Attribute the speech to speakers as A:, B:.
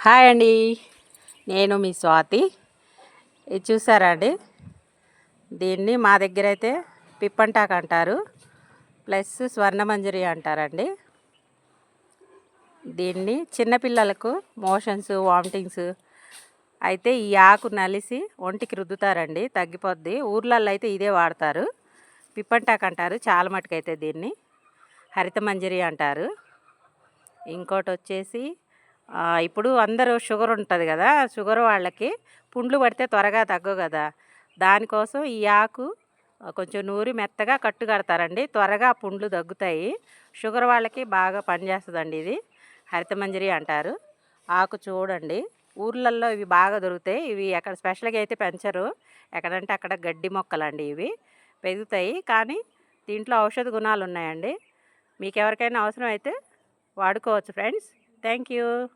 A: Hi అండి. నేను మీ స్వాతి. ఇది చూసారా అండి? దీన్ని మా దగ్గర అయితే పిప్పంటాక్ అంటారు. ప్లస్ స్వర్ణమంజరి అంటారండి. దీన్ని చిన్నపిల్లలకు మోషన్స్ వామిటింగ్స్ అయితే ఈ ఆకు నలిసి ఒంటికి రుద్దుతారండి తగ్గిపోద్ది. ఊర్లలో అయితే ఇదే వాడతారు. పిప్పంటాక్ అంటారు చాలా మటుకైతే దీన్ని. హరిత మంజరి అంటారు. ఇంకోటి వచ్చేసి ఇప్పుడు అందరూ షుగర్ ఉంటుంది కదా షుగర్ వాళ్ళకి పుండ్లు పడితే త్వరగా తగ్గు కదా. దానికోసం ఈ ఆకు కొంచెం నూరి మెత్తగా కట్టు కడతారండి. త్వరగా పుండ్లు తగ్గుతాయి. షుగర్ వాళ్ళకి బాగా పనిచేస్తుందండి ఇది. హరితమంజరి అంటారు. ఆకు చూడండి. ఊర్లల్లో ఇవి బాగా దొరుకుతాయి. ఇవి ఎక్కడ స్పెషల్గా అయితే పెంచరు. ఎక్కడంటే అక్కడ గడ్డి మొక్కలండి ఇవి. పెరుగుతాయి. కానీ దీంట్లో ఔషధ గుణాలు ఉన్నాయండి మీకు ఎవరికైనా అవసరం అయితే వాడుకోవచ్చు ఫ్రెండ్స్ Thank you.